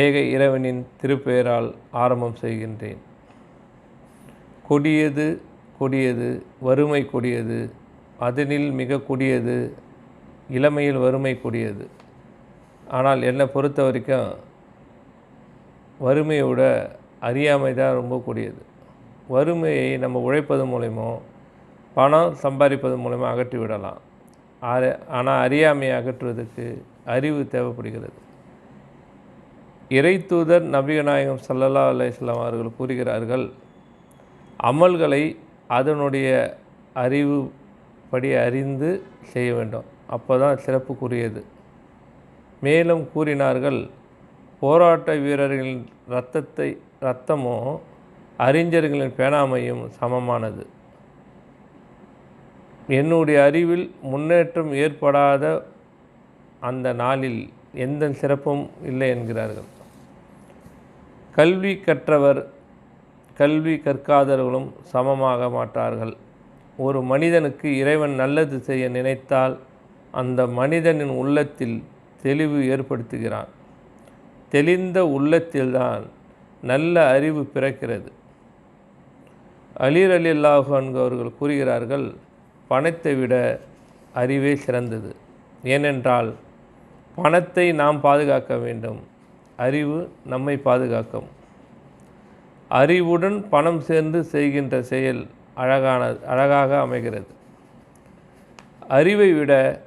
ஏக இறைவனின் திருப்பெயரால் ஆரம்பம் செய்கின்றேன். கொடியது கொடியது வறுமை கொடியது அதனில் மிக கொடியது இளமையில் வறுமை கொடியது. ஆனால் என்னை பொறுத்த வரைக்கும் வறுமையை விட அறியாமை தான் ரொம்ப கொடியது. வறுமையை நம்ம உழைப்பது மூலயமோ பணம் சம்பாதிப்பது மூலயமா அகற்றி விடலாம் ஆனால் அறியாமையை அகற்றுவதற்கு அறிவு தேவைப்படுகிறது. இறைத்தூதர் நபிகநாயகம் சல்லல்லா அலையம் அவர்கள் கூறுகிறார்கள் அமல்களை அதனுடைய அறிவு படி அறிந்து செய்ய வேண்டும். அப்போ தான் சிறப்புக்குரியது. மேலும் கூறினார்கள் போராட்ட வீரர்களின் இரத்தத்தை இரத்தமோ அறிஞர்களின் பேணாமையும் சமமானது. என்னுடைய அறிவில் முன்னேற்றம் ஏற்படாத அந்த நாளில் எந்த சிறப்பும் இல்லை என்கிறார்கள். கல்வி கற்றவர் கல்வி கற்காதவர்களும் சமமாக மாட்டார்கள். ஒரு மனிதனுக்கு இறைவன் நல்லது செய்ய நினைத்தால் அந்த மனிதனின் உள்ளத்தில் தெளிவு ஏற்படுத்துகிறான். தெளிந்த உள்ளத்தில்தான் நல்ல அறிவு பிறக்கிறது. அலீர் அலி அல்லாஹு அவர்கள் கூறுகிறார்கள் பணத்தை விட அறிவே சிறந்தது. ஏனென்றால் பணத்தை நாம் பாதுகாக்க வேண்டும். அறிவு நம்மை பாதுகாக்கும். அறிவுடன் பணம் சேர்ந்து செய்கின்ற செயல் அழகான அழகாக அமைகிறது. அறிவை விட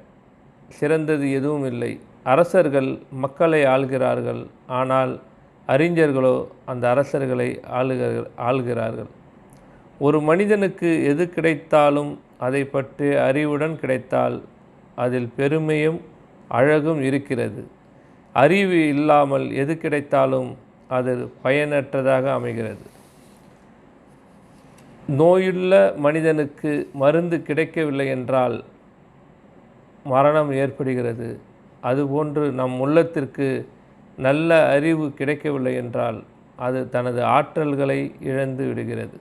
சிறந்தது எதுவும் இல்லை. அரசர்கள் மக்களை ஆள்கிறார்கள். ஆனால் அறிஞர்களோ அந்த அரசர்களை ஆளுக ஆள்கிறார்கள். ஒரு மனிதனுக்கு எது கிடைத்தாலும் அதை பற்றி அறிவுடன் கிடைத்தால் அதில் பெருமையும் அழகும் இருக்கிறது. அறிவு இல்லாமல் எது கிடைத்தாலும் அது பயனற்றதாக அமைகிறது. நோயுள்ள மனிதனுக்கு மருந்து கிடைக்கவில்லை என்றால் மரணம் ஏற்படுகிறது. அதுபோன்று நம் உள்ளத்திற்கு நல்ல அறிவு கிடைக்கவில்லை என்றால் அது தனது ஆற்றல்களை இழந்து விடுகிறது.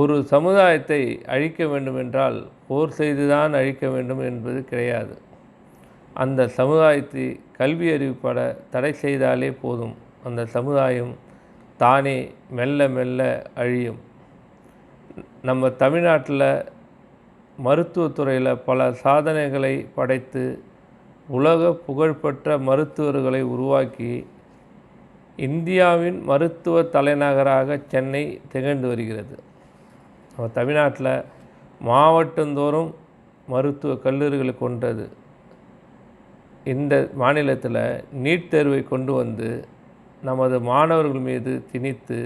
ஒரு சமுதாயத்தை அழிக்க வேண்டுமென்றால் போர் செய்துதான் அழிக்க வேண்டும் என்பது கிடையாது. அந்த சமுதாயத்தை கல்வி அறிவுப்பட தடை செய்தாலே போதும். அந்த சமுதாயம் தானே மெல்ல மெல்ல அழியும். நம்ம தமிழ்நாட்டில் மருத்துவத்துறையில் பல சாதனைகளை படைத்து உலக புகழ்பெற்ற மருத்துவர்களை உருவாக்கி இந்தியாவின் மருத்துவ தலைநகராக சென்னை திகழ்ந்து வருகிறது. நம்ம தமிழ்நாட்டில் மாவட்டந்தோறும் மருத்துவ கல்லூரிகளை கொண்டது. இந்த மாநிலத்தில் நீட் தேர்வை கொண்டு வந்து நமது மாணவர்கள் மீது திணித்து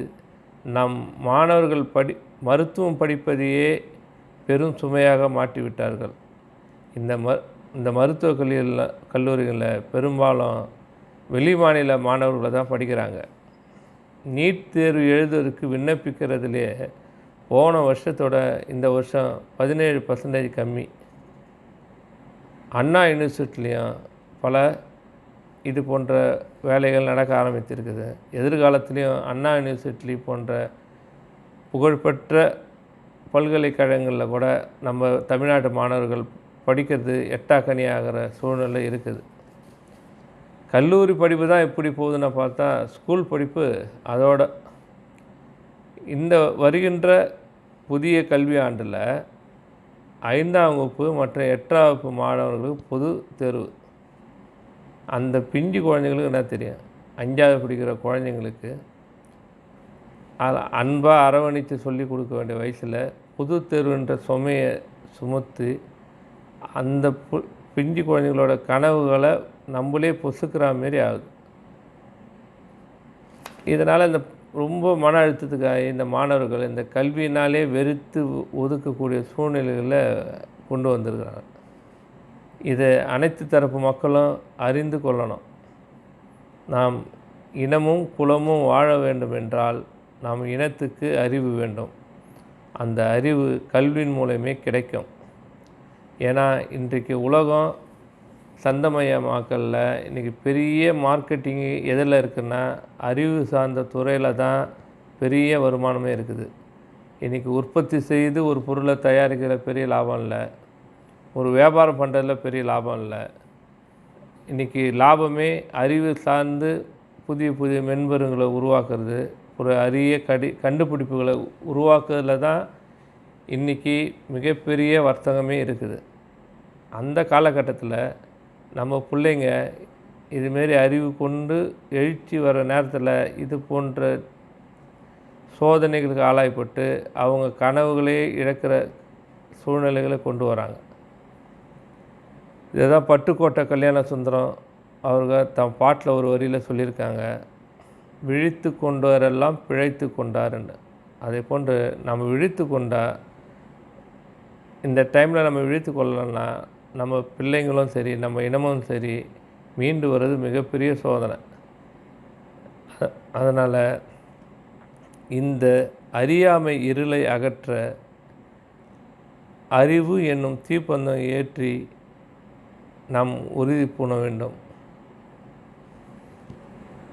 நம் மாணவர்கள் படி மருத்துவம் படிப்பதையே பெரும் சுமையாக மாட்டிவிட்டார்கள் இந்த ம இந்த மருத்துவக் கல்லூரியில் கல்லூரிகளில் பெரும்பாலும் வெளி மாநில மாணவர்களை தான் படிக்கிறாங்க. நீட் தேர்வு எழுதுவதற்கு விண்ணப்பிக்கிறதுலே போன வருஷத்தோட இந்த வருஷம் பதினேழு பர்சன்டேஜ் கம்மி. அண்ணா யூனிவர்சிட்டிலையும் பல இது போன்ற வேலைகள் நடக்க ஆரம்பித்திருக்குது. எதிர்காலத்துலேயும் அண்ணா யூனிவர்சிட்டி போன்ற புகழ்பெற்ற பல்கலைக்கழகங்களில் கூட நம்ம தமிழ்நாட்டு மாணவர்கள் படிக்கிறது எட்டாக்கனி ஆகிற சூழ்நிலை இருக்குது. கல்லூரி படிப்பு தான் எப்படி போகுதுன்னு பார்த்தா ஸ்கூல் படிப்பு அதோட இந்த வருகின்ற புதிய கல்வி ஆண்டில் ஐந்தாம் வகுப்பு மற்றும் எட்டாம் வகுப்பு மாணவர்களுக்கு பொது தேர்வு அந்த பிஞ்சு குழந்தைங்களுக்கு என்ன தெரியும்? அஞ்சாவது பிடிக்கிற குழந்தைங்களுக்கு அதை அன்பாக அரவணைத்து சொல்லி கொடுக்க வேண்டிய வயசில் புது தேர்வுன்ற சுமையை சுமத்து அந்த பு பிஞ்சு குழந்தைங்களோட கனவுகளை நம்மளே பொசுக்கிற மாரி ஆகுது. இதனால் இந்த ரொம்ப மன அழுத்தத்துக்காக இந்த மாணவர்கள் இந்த கல்வியினாலே வெறுத்து ஒதுக்கக்கூடிய சூழ்நிலைகளில் கொண்டு வந்திருக்கிறாங்க. இதை அனைத்து தரப்பு மக்களும் அறிந்து கொள்ளணும். நாம் இனமும் குலமும் வாழ வேண்டும் என்றால் நாம் இனத்துக்கு அறிவு வேண்டும். அந்த அறிவு கல்வியின் மூலமே கிடைக்கும். ஏன்னா இன்றைக்கு உலகம் சந்தமயமாக்கலில். இன்றைக்கி பெரிய மார்க்கெட்டிங்கு எதில் இருக்குன்னா அறிவு சார்ந்த துறையில் தான் பெரிய வருமானமே இருக்குது. இன்றைக்கி உற்பத்தி செய்து ஒரு பொருளை தயாரிக்கிற பெரிய லாபம் இல்லை. ஒரு வியாபாரம் பண்ணுறதுல பெரிய லாபம் இல்லை. இன்றைக்கி லாபமே அறிவு சார்ந்து புதிய புதிய மென்பருங்களை உருவாக்குறது ஒரு அரிய கடி கண்டுபிடிப்புகளை உருவாக்குறதுல தான் இன்றைக்கி மிகப்பெரிய வர்த்தகமே இருக்குது. அந்த காலகட்டத்தில் நம்ம பிள்ளைங்க இதுமாரி அறிவு கொண்டு எழுச்சி வர நேரத்தில் இது போன்ற சோதனைகளுக்கு ஆளாய்ப்பட்டு அவங்க கனவுகளே இழக்கிற சூழ்நிலைகளை கொண்டு வராங்க. இதுதான் பட்டுக்கோட்டை கல்யாண சுந்தரம். அவர்கள் தம் பாட்டில் ஒரு வரியில் சொல்லியிருக்காங்க விழித்து கொண்டவரெல்லாம் பிழைத்து கொண்டாருன்னு. அதே போன்று நம்ம விழித்து கொண்டால் இந்த டைமில் நம்ம விழித்து கொள்ளலன்னா நம்ம பிள்ளைங்களும் சரி நம்ம இனமும் சரி மீண்டு வர்றது மிகப்பெரிய சோதனை. அதனால் இந்த அறியாமை இருளை அகற்ற அறிவு என்னும் தீப்பந்தம் ஏற்றி நாம் உறுதி பூண வேண்டும்.